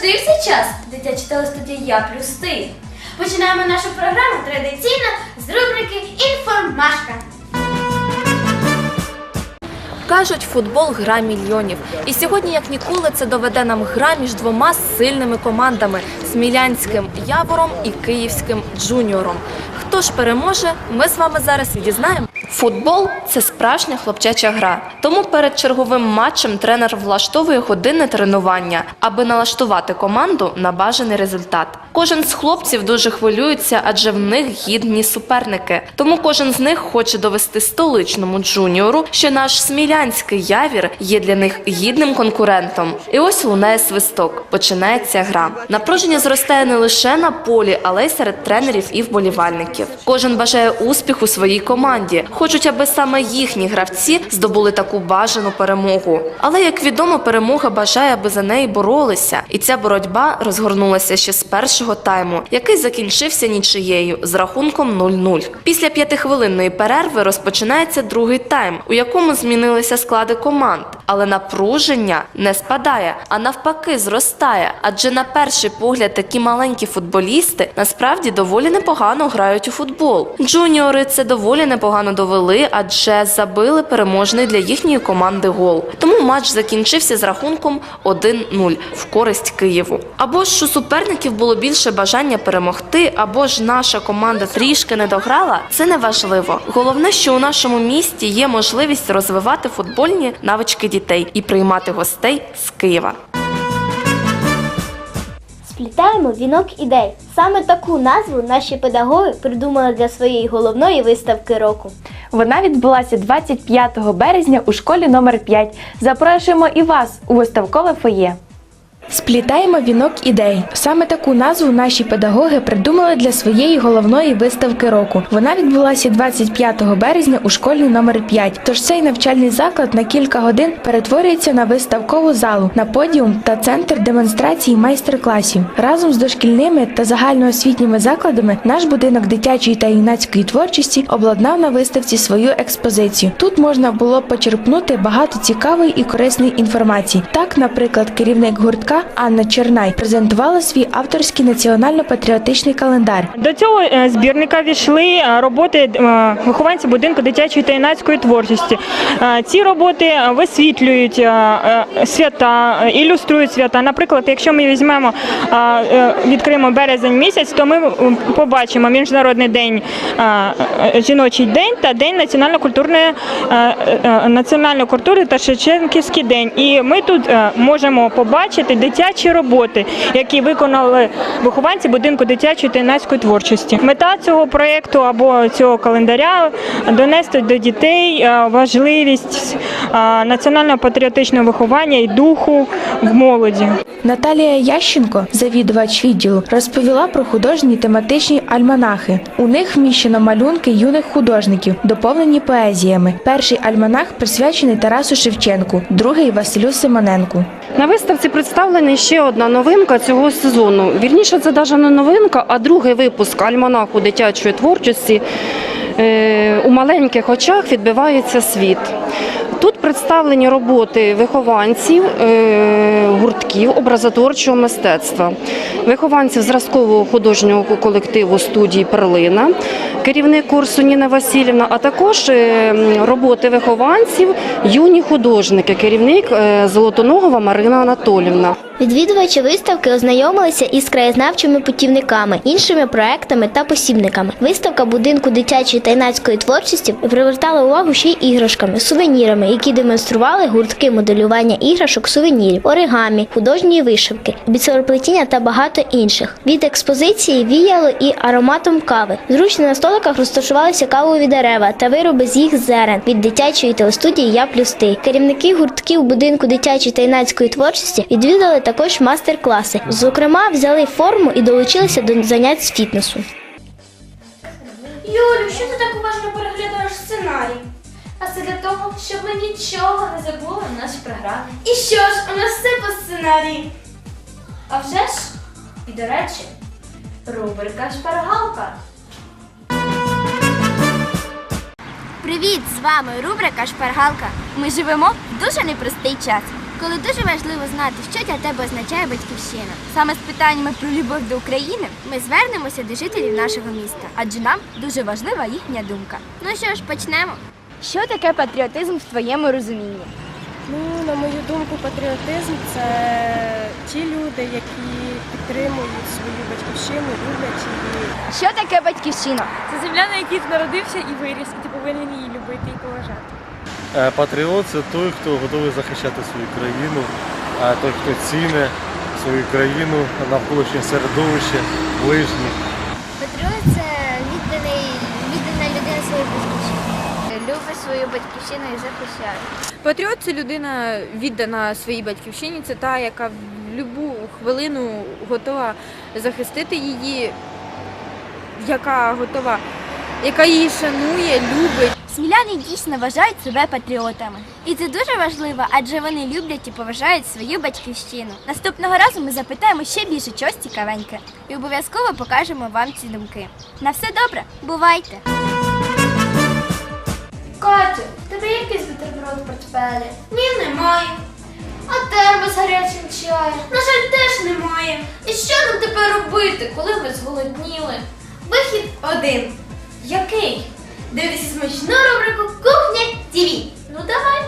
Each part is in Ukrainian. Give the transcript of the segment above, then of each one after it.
Цей час дитяча телестудія Я плюс ти. Починаємо нашу програму традиційно з рубрики Інформашка. Кажуть, футбол гра мільйонів. І сьогодні, як ніколи, це доведе нам гра між двома сильними командами Смілянським Явором і Київським Джуніором. Хто ж переможе, ми з вами зараз відізнаємо. Футбол це справжня хлопчача гра. Тому перед черговим матчем тренер влаштовує години тренування, аби налаштувати команду на бажаний результат. Кожен з хлопців дуже хвилюється, адже в них гідні суперники. Тому кожен з них хоче довести столичному джуніору, що наш смілянський явір є для них гідним конкурентом. І ось лунає свисток. Починається гра. Напруження зростає не лише на полі, але й серед тренерів і вболівальників. Кожен бажає успіху своїй команді. Хочуть, аби саме їхні гравці здобули таку бажану перемогу. Але як відомо, перемога бажає, аби за неї боролися. І ця боротьба розгорнулася ще з першого тайму, який закінчився нічиєю з рахунком 0-0. Після п'ятихвилинної перерви розпочинається другий тайм, у якому змінилися склади команд. Але напруження не спадає, а навпаки зростає. Адже на перший погляд такі маленькі футболісти насправді доволі непогано грають у футбол. Джуніори це доволі непогано довели, адже забили переможний для їхньої команди гол. Тому матч закінчився з рахунком 1-0 в користь Києву. Або ж у суперників було більше бажання перемогти, або ж наша команда трішки не дограла. Це не важливо. Головне, що у нашому місті є можливість розвивати футбольні навички дітей і приймати гостей з Києва. Сплітаємо вінок ідей. Саме таку назву наші педагоги придумали для своєї головної виставки року. Вона відбулася 25 березня у школі номер 5. Запрошуємо і вас у виставкове фоє. Сплітаємо вінок ідей. Саме таку назву наші педагоги придумали для своєї головної виставки року. Вона відбулася 25 березня у школі номер 5. Тож цей навчальний заклад на кілька годин перетворюється на виставкову залу, на подіум та центр демонстрації майстер-класів. Разом з дошкільними та загальноосвітніми закладами наш будинок дитячої та юнацької творчості обладнав на виставці свою експозицію. Тут можна було почерпнути багато цікавої і корисної інформації. Так, наприклад, керівник гуртка Анна Чернай презентувала свій авторський національно-патріотичний календар. До цього е, збірника війшли е, роботи е, вихованців будинку дитячої та юнацької творчості. Ці роботи висвітлюють свята, ілюструють свята. Наприклад, якщо ми візьмемо відкриємо березень місяць, то ми побачимо міжнародний день жіночий день та день національно-культурної національної культури та Шевченківський день. І ми тут можемо побачити дитячі роботи, які виконали вихованці будинку дитячої та юнацької творчості. Мета цього проєкту або цього календаря донести до дітей е, важливість е, національного патріотичного виховання і духу в молоді. Наталія Ященко, завідувач відділу, розповіла про художні тематичні альманахи. У них вміщено малюнки юних художників, доповнені поезіями. Перший альманах присвячений Тарасу Шевченку, другий Василю Симоненку. На виставці представлена ще одна новинка цього сезону. Вірніше, це навіть не новинка, а другий випуск альманаху дитячої творчості. Е, У маленьких очах відбивається світ. Тут представлені роботи вихованців е, гуртків образотворчого мистецтва, вихованців зразкового художнього колективу студії Перлина, керівник курсу Ніна Васильівна, а також е, роботи вихованців юні художники, керівник е, Золотоногова Марина Анатолівна. Відвідувачі виставки ознайомилися із краєзнавчими путівниками, іншими проектами та посібниками. Виставка будинку дитячої та юнацької творчості привертала увагу ще й іграшками, сувенірами, які демонстрували гуртки моделювання іграшок, сувенірів, оригамі, художньої вишивки, бісероплетіння та багато інших. Від експозиції віяло і ароматом кави. Зручно на столиках розташувалися кавові дерева та вироби з їх зерен від дитячої телестудії Я плюс ти. Керівники гуртків будинку дитячої та юнацької творчості відвідали також мастер-класи. Зокрема, взяли форму і долучилися до занять з фітнесу. Юлю, що ти так уважно переглядаєш сценарій? А це для того, щоб ми нічого не забули в нашій програмі. І що ж, у нас все по сценарії. А вже ж, і до речі, рубрика Шпаргалка. Привіт! З вами рубрика Шпаргалка. Ми живемо в дуже непростий час, коли дуже важливо знати, що для тебе означає батьківщина. Саме з питаннями про любов до України ми звернемося до жителів нашого міста, адже нам дуже важлива їхня думка. Ну що ж, почнемо. Що таке патріотизм в твоєму розумінні? Ну, на мою думку, патріотизм це ті люди, які підтримують свою батьківщину, люблять її. Що таке батьківщина? Це земля, на якій ти народився і виріс, і ти повинен її любити і поважати. Е, Патріот це той, хто готовий захищати свою країну, а той, хто ціне свою країну, навколишнє середовище, ближніх. Патріот це відданий, віддана людина своїй батьківщині. Любить свою батьківщину і захищає. Патріот це людина віддана своїй батьківщині, це та, яка в будь-яку хвилину готова захистити її, яка готова, яка її шанує, любить. Сміляни дійсно вважають себе патріотами. І це дуже важливо, адже вони люблять і поважають свою батьківщину. Наступного разу ми запитаємо ще більше чогось цікавеньке і обов'язково покажемо вам ці думки. На все добре, бувайте! Катю, тебе якийсь бутерброд в портфелі? Ні, немає. А термос з гарячим чаєм? На жаль, теж немає. І що нам тепер робити, коли ми зголодніли? Вихід один. Який? Дивитися смачну рубрику Кухня ТВ. Ну давай.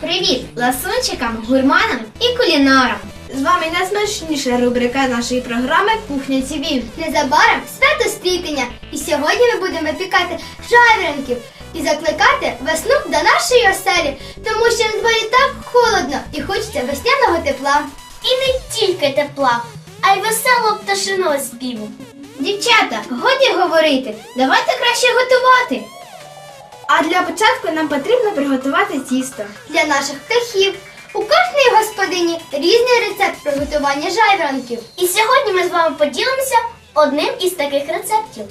Привіт ласунчикам, гурманам і кулінарам! З вами найсмачніша рубрика нашої програми Кухня ТВ. Незабаром свято стрітення, і сьогодні ми будемо випікати жайворонків і закликати весну до нашої оселі, тому що на дворі так холодно і хочеться весняного тепла. І не тільки тепла, а й веселого пташиного співу. Дівчата, годі говорити, давайте краще готувати. А для початку нам потрібно приготувати тісто. Для наших птахів. У кожної господині різний рецепт приготування жайворонків. І сьогодні ми з вами поділимося одним із таких рецептів.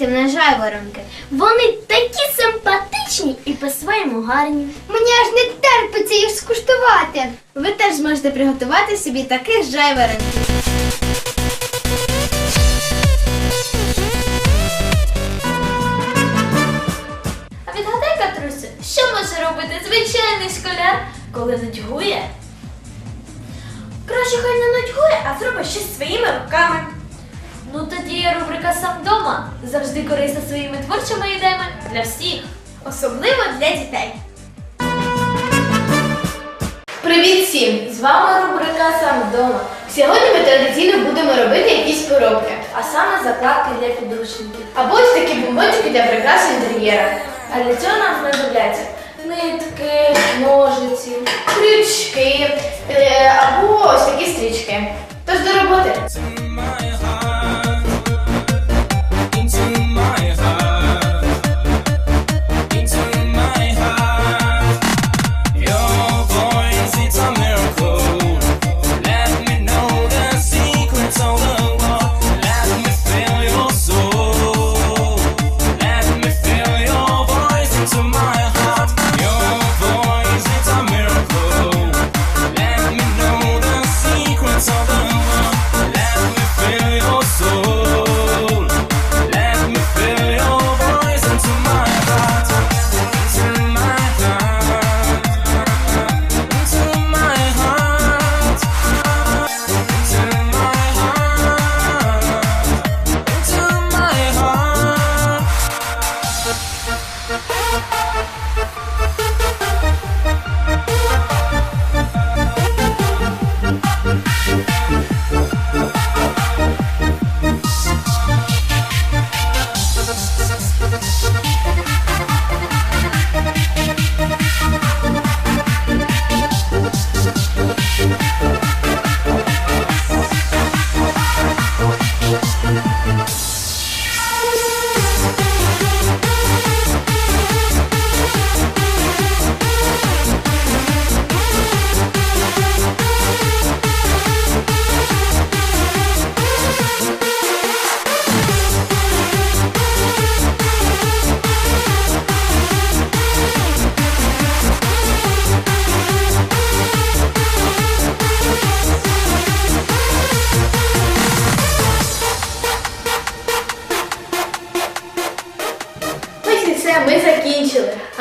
Милі на жайворонки. Вони такі симпатичні і по-своєму гарні. Мені аж не терпиться їх скуштувати. Ви теж зможете приготувати собі таких жайворонків. А відгадай, Катрусю, що може розумний школяр, коли нудьгує? Краще хай не нудьгує, а зробить щось своїми руками. Ну тоді є рубрика сам дома. Завжди корисна своїми творчими ідеями для всіх, особливо для дітей. Привіт всім! З вами рубрика Сам вдома. Сьогодні ми традиційно будемо робити якісь поробки. А саме закладки для підручників. Або ось такі бомбончики для прикраси інтер'єра. А для цього нам знадобляться нитки, ножиці. крючки е, або ось такі стрічки. Тож до роботи.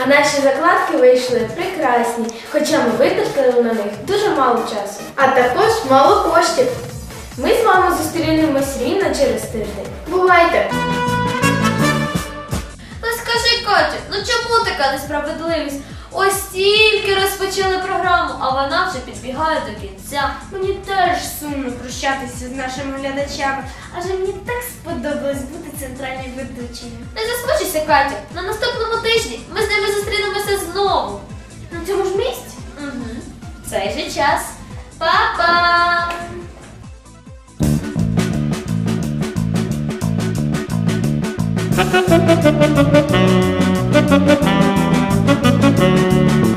А наші закладки вийшли прекрасні, хоча ми витратили на них дуже мало часу. А також мало коштів. Ми з вами зустрінемось рівно через тиждень. Бувайте! Ну скажи, Катя, ну чому така несправедливість? Ось тільки розпочали програму, а вона вже підбігає до кінця. Мені теж сумно прощатися з нашими глядачами, адже мені так сподобалось бути центральною ведучою. Не засмучуйся, Катя. На наступному тижні ми з ними зустрінемося знову. На цьому ж місці? Угу. В цей же час. Па-па! Thank you.